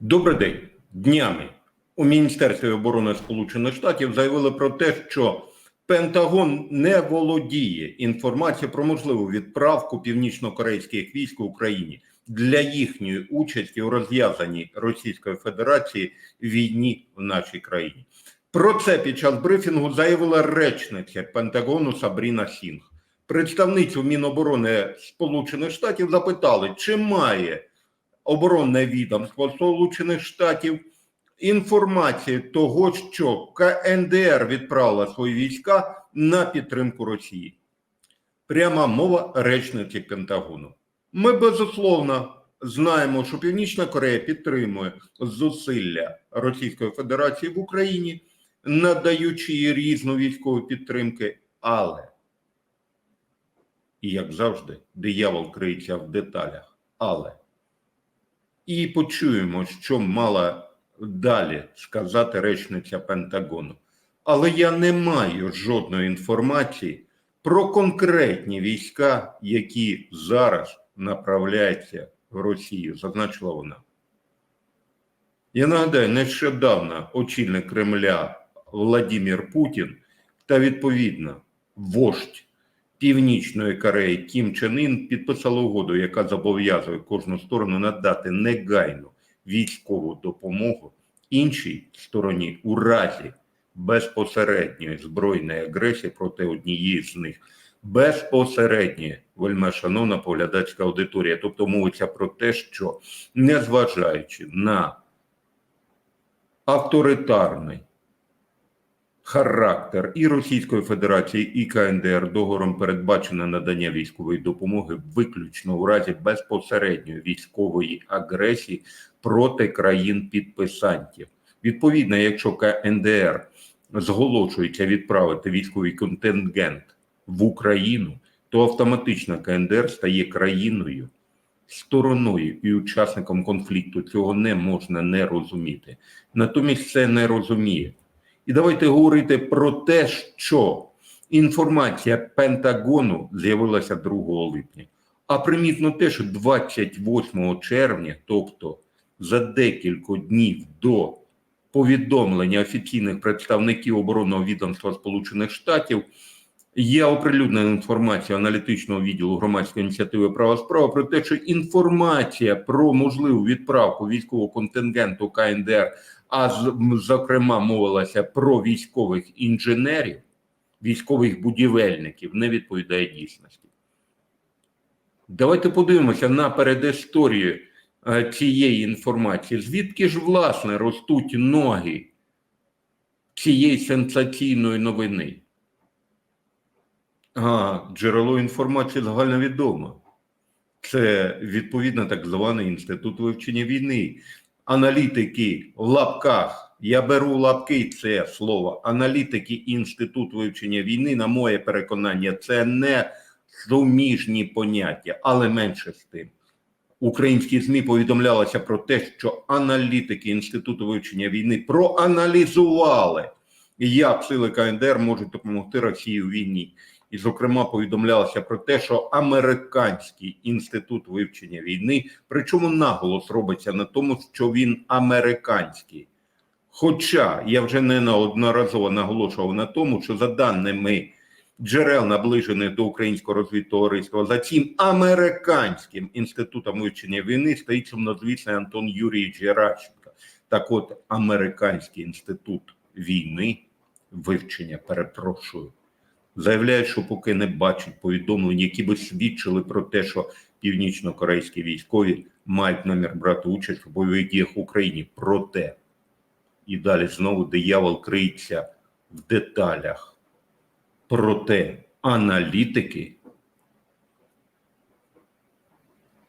Добрий день. Днями у Міністерстві оборони Сполучених Штатів заявили про те, що Пентагон не володіє інформацією про можливу відправку північно-корейських військ у Україні для їхньої участі у розв'язанні Російської Федерації війні в нашій країні. Про це під час брифінгу заявила речниця Пентагону Сабріна Сінг. Представницю Міноборони Сполучених Штатів запитали, чи має оборонне відомство Сполучених Штатів інформації того, що КНДР відправила свої війська на підтримку Росії. Пряма мова речниці Пентагону. Ми безусловно знаємо, що Північна Корея підтримує зусилля Російської Федерації в Україні, надаючи їй різну військову підтримку, але, і як завжди, диявол криється в деталях. Але і почуємо, що мала далі сказати речниця Пентагону. Але я не маю жодної інформації про конкретні війська, які зараз направляються в Росію, зазначила вона. Я нагадаю, нещодавно очільник Кремля Владимир Путін та відповідно вождь Північної Кореї Кім Чен Ін підписали угоду, яка зобов'язує кожну сторону надати негайну військову допомогу іншій стороні у разі безпосередньої збройної агресії проти однієї з них. Безпосередньо, вельми шановна поглядацька аудиторія. Тобто мовиться про те, що незважаючи на авторитарний характер і Російської Федерації, і КНДР договором передбачено надання військової допомоги виключно у разі безпосередньої військової агресії проти країн підписантів. Відповідно, якщо КНДР зголошується відправити військовий контингент в Україну, то автоматично КНДР стає країною. Стороною і учасником конфлікту цього не можна не розуміти. Натомість це не розуміє. І давайте говорити про те, що інформація Пентагону з'явилася 2 липня. А примітно те, що 28 червня, тобто за декілька днів до повідомлення офіційних представників оборонного відомства Сполучених Штатів, є оприлюднена інформація аналітичного відділу громадської ініціативи права справа про те, що інформація про можливу відправку військового контингенту КНДР а зокрема мовилася про військових інженерів, військових будівельників, не відповідає дійсності. Давайте подивимося на передісторію цієї інформації. Звідки ж, власне, ростуть ноги цієї сенсаційної новини? А, джерело інформації загальновідоме. Це відповідно так званий інститут вивчення війни аналітики в лапках. Я беру лапки це слово. Аналітики Інститут вивчення війни, на моє переконання, це не суміжні поняття, але менше з тим. Українські ЗМІ повідомлялося про те, що аналітики Інституту вивчення війни проаналізували, як сили КНДР можуть допомогти Росії у війні. І, зокрема, повідомлялося про те, що американський інститут вивчення війни, причому наголос робиться на тому, що він американський. Хоча я вже не неодноразово наголошував на тому, що за даними джерел, наближених до українського розвідтовариства, за цим американським інститутом вивчення війни стоїть сумнозвісний Антон Юрійович Геращенко. Так, от американський інститут війни вивчення, перепрошую заявляють, що поки не бачать повідомлень, які би свідчили про те, що північно-корейські військові мають намір брати участь у бойових діях в Україні. Проте і далі знову диявол криється в деталях. Проте аналітики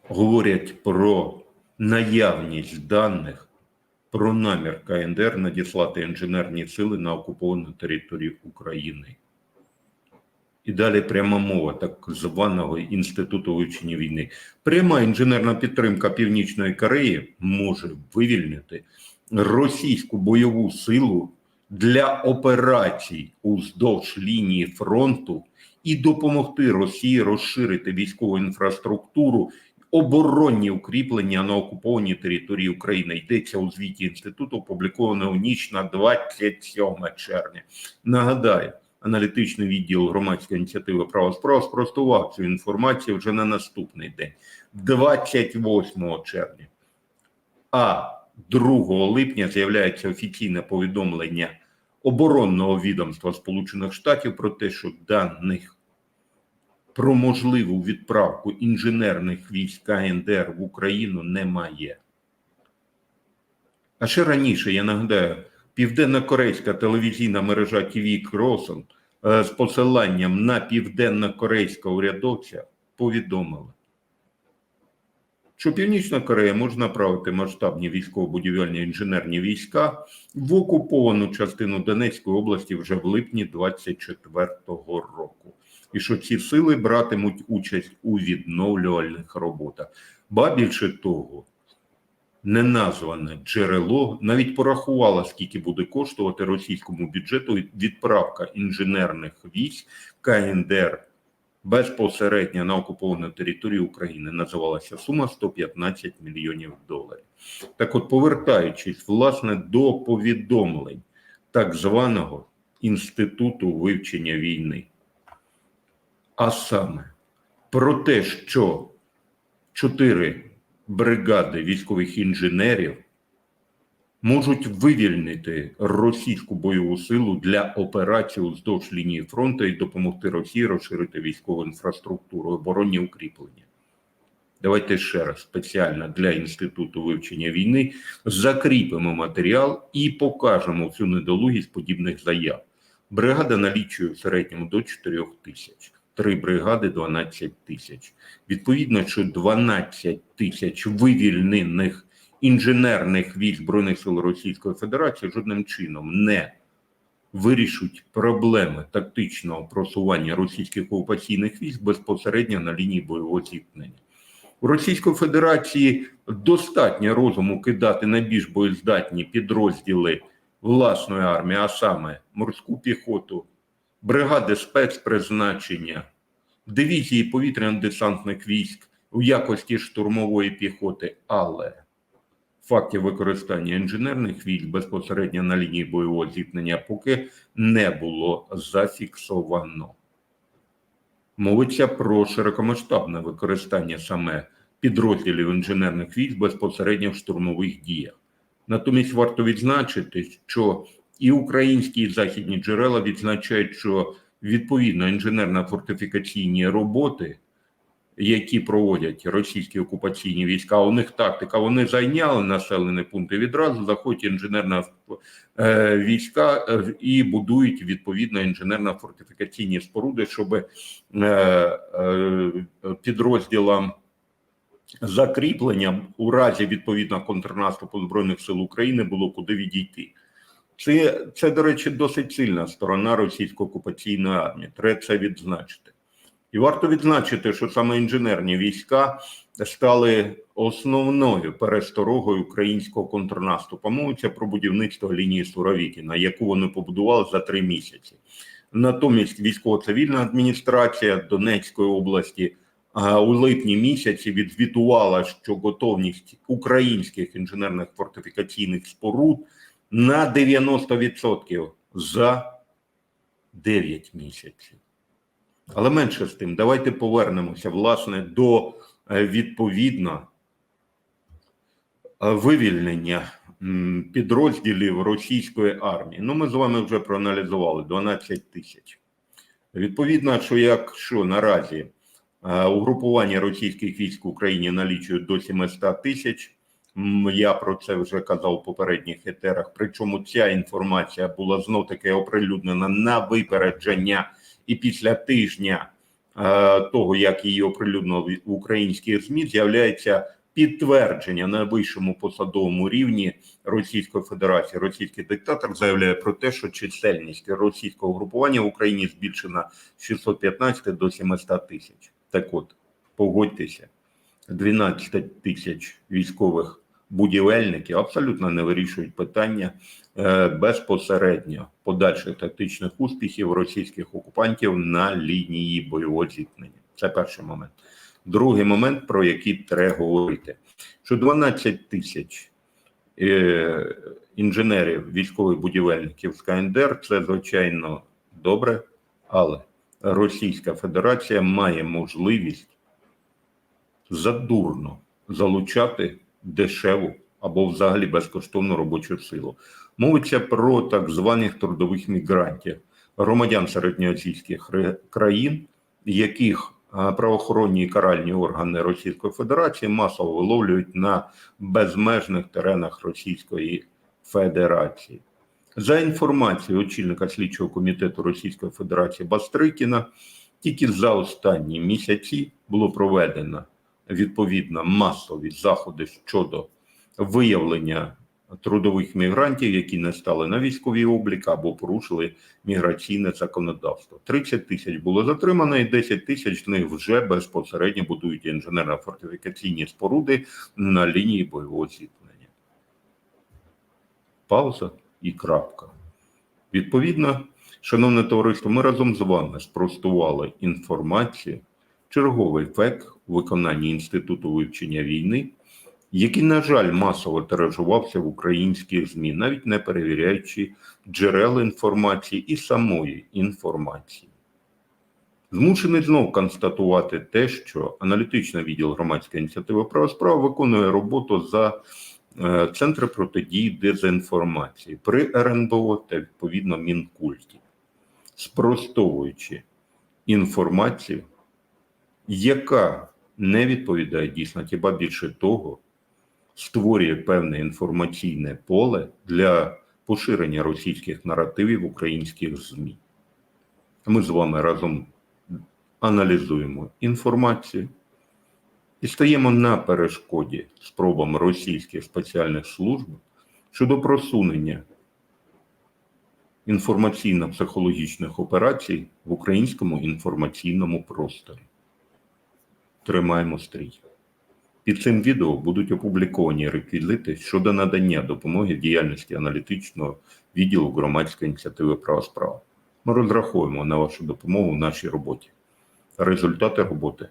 говорять про наявність даних. Про намір КНДР надіслати інженерні сили на окуповану територію України. І далі пряма мова так званого інституту вивчення війни. Пряма інженерна підтримка Північної Кореї може вивільнити російську бойову силу для операцій уздовж лінії фронту і допомогти Росії розширити військову інфраструктуру оборонні укріплення на окупованій території України. Йдеться у звіті інституту, опубліковано у ніч на 27 червня. Нагадаю, аналітичний відділ громадської ініціативи «Право справа» спростував цю інформацію вже на наступний день, 28 червня. А 2 липня з'являється офіційне повідомлення оборонного відомства Сполучених Штатів про те, що даних про можливу відправку інженерних військ КНДР в Україну немає. А ще раніше, я нагадаю, південно-корейська телевізійна мережа TV Кросен е, з посиланням на південно-корейського урядовця повідомила, що Північна Корея може направити масштабні військово-будівельні інженерні війська в окуповану частину Донецької області вже в липні 24-го року. І що ці сили братимуть участь у відновлювальних роботах. Ба більше того, неназване джерело навіть порахувало, скільки буде коштувати російському бюджету відправка інженерних військ КНДР безпосередньо на окуповану територію України. Називалася сума 115 мільйонів доларів. Так от, повертаючись власне до повідомлень так званого інституту вивчення війни, а саме про те, що чотири бригади військових інженерів можуть вивільнити російську бойову силу для операції уздовж лінії фронту і допомогти Росії розширити військову інфраструктуру, оборонні укріплення. Давайте ще раз спеціально для інституту вивчення війни закріпимо матеріал і покажемо всю недолугість подібних заяв. Бригада налічує в середньому до 4 тисяч. Три бригади 12 тисяч. Відповідно, що 12 тисяч вивільнених інженерних військ Збройних сил Російської Федерації жодним чином не вирішуть проблеми тактичного просування російських окупаційних військ безпосередньо на лінії бойового зіткнення. У Російської Федерації достатньо розуму кидати на більш боєздатні підрозділи власної армії, а саме морську піхоту, бригади спецпризначення, дивізії повітряно-десантних військ у якості штурмової піхоти, але фактів використання інженерних військ безпосередньо на лінії бойового зіткнення поки не було зафіксовано. Мовиться про широкомасштабне використання саме підрозділів інженерних військ безпосередньо в штурмових діях. Натомість варто відзначити, що і українські і західні джерела відзначають, що відповідно інженерно-фортифікаційні роботи, які проводять російські окупаційні війська, у них тактика, вони зайняли населені пункти відразу, заходять інженерна е, війська е, і будують відповідно інженерно-фортифікаційні споруди, щоб е, підрозділам закріплення у разі відповідно контрнаступу збройних сил України було куди відійти. Це, це, до речі, досить сильна сторона російської окупаційної армії. Треба це відзначити. І варто відзначити, що саме інженерні війська стали основною пересторогою українського контрнаступу. Мовиться про будівництво лінії Суровікіна, яку вони побудували за три місяці. Натомість військово-цивільна адміністрація Донецької області у липні місяці відзвітувала, що готовність українських інженерних фортифікаційних споруд на 90% за 9 місяців. Але менше з тим, давайте повернемося власне до е, відповідно е, вивільнення підрозділів російської армії. Ну, ми з вами вже проаналізували 12 тисяч. Відповідно, що якщо наразі е, угрупування російських військ в Україні налічують до 700 тисяч, я про це вже казав у попередніх етерах. Причому ця інформація була знов таки оприлюднена на випередження і після тижня е, того, як її оприлюднили в українських ЗМІ, з'являється підтвердження на вищому посадовому рівні Російської Федерації. Російський диктатор заявляє про те, що чисельність російського групування в Україні збільшена з 615 до 700 тисяч. Так от, погодьтеся, 12 тисяч військових будівельники абсолютно не вирішують питання е, безпосередньо подальших тактичних успіхів російських окупантів на лінії бойового зіткнення. Це перший момент. Другий момент, про який треба говорити, що 12 тисяч е, інженерів, військових будівельників з КНДР це звичайно добре, але Російська Федерація має можливість задурно залучати дешеву або взагалі безкоштовну робочу силу. Мовиться про так званих трудових мігрантів, громадян середньоазійських країн, яких а, правоохоронні і каральні органи Російської Федерації масово виловлюють на безмежних теренах Російської Федерації. За інформацією очільника слідчого комітету Російської Федерації Бастрикіна, тільки за останні місяці було проведено відповідно масові заходи щодо виявлення трудових мігрантів, які не стали на військовий облік або порушили міграційне законодавство. 30 тисяч було затримано, і 10 тисяч з них вже безпосередньо будують інженерно-фортифікаційні споруди на лінії бойового зіткнення. Пауза і крапка. Відповідно, шановне товариство, ми разом з вами спростували інформацію, черговий фек виконанні Інституту вивчення війни, який, на жаль, масово тиражувався в українських ЗМІ, навіть не перевіряючи джерел інформації і самої інформації. Змушений знов констатувати те, що аналітичний відділ громадської ініціативи права справ виконує роботу за е, Центри протидії дезінформації при РНБО та відповідно Мінкульті, спростовуючи інформацію, яка не відповідає дійсності, ба більше того, створює певне інформаційне поле для поширення російських наративів українських ЗМІ. Ми з вами разом аналізуємо інформацію і стаємо на перешкоді спробам російських спеціальних служб щодо просунення інформаційно-психологічних операцій в українському інформаційному просторі. Тримаємо стрій. Під цим відео будуть опубліковані реквізити щодо надання допомоги в діяльності аналітичного відділу громадської ініціативи права справа. Ми розраховуємо на вашу допомогу в нашій роботі. Результати роботи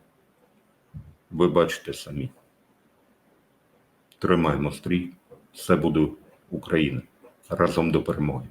ви бачите самі. Тримаємо стрій. Все буде Україна. Разом до перемоги.